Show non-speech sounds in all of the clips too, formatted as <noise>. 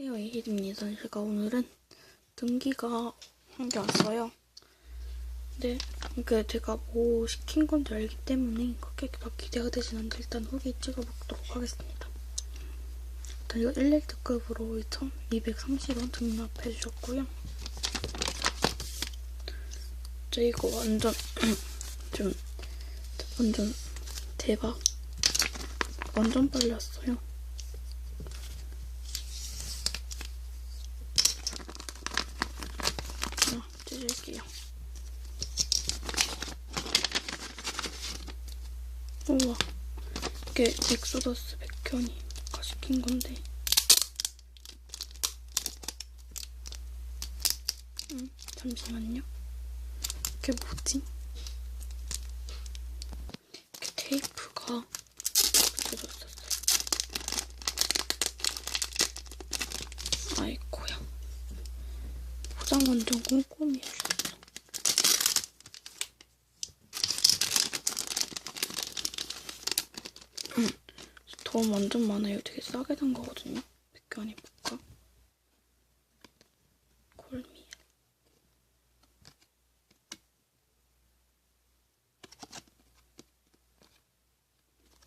안녕하세요 이희입니다. 제가 오늘은 등기가 한 게 왔어요. 근데 그 제가 뭐 시킨 건지 알기 때문에 그렇게 막 기대가 되진 않는데 일단 후기 찍어보도록 하겠습니다. 일단 이거 1렐트급으로 2230원 등록해 주셨고요. 저 이거 완전 <clears throat> 좀 완전 대박. 완전 빨리 왔어요 찢을게요. 우와, 이게 엑소더스 백현이 가 시킨 건데. 음, 잠시만요. 이게 뭐지? 이렇게 테이프가 붙여져 있었어요. 아이고야. 포장 완전 꼼꼼히 해주셨어. 음, 돈 완전 많아요. 되게 싸게 산 거거든요. 백현이 볼까? 골미에.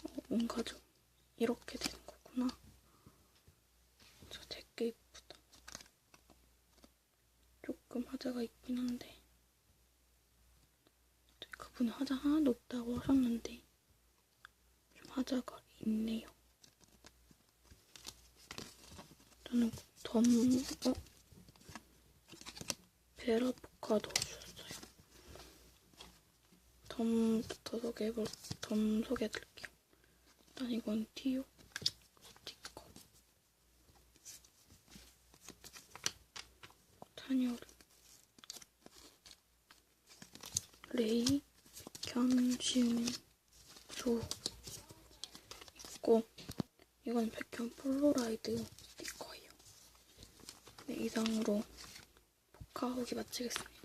어, 뭔가 좀 이렇게 되는 거구나. 저 되게 이쁘다. 조금 하자가 있긴 한데 그분이 하자 하나도 없다고 하셨는데 좀 하자가 있네요. 저는 덤 어? 베라포카 넣어주셨어요. 덤부터 소개해볼 덤 소개해드릴게요. 일단 이건 티오 스티커 타니오르 레이 시운조 있고 이건 백현 폴로라이드 스티커예요. 네, 이상으로 포카 후기 마치겠습니다.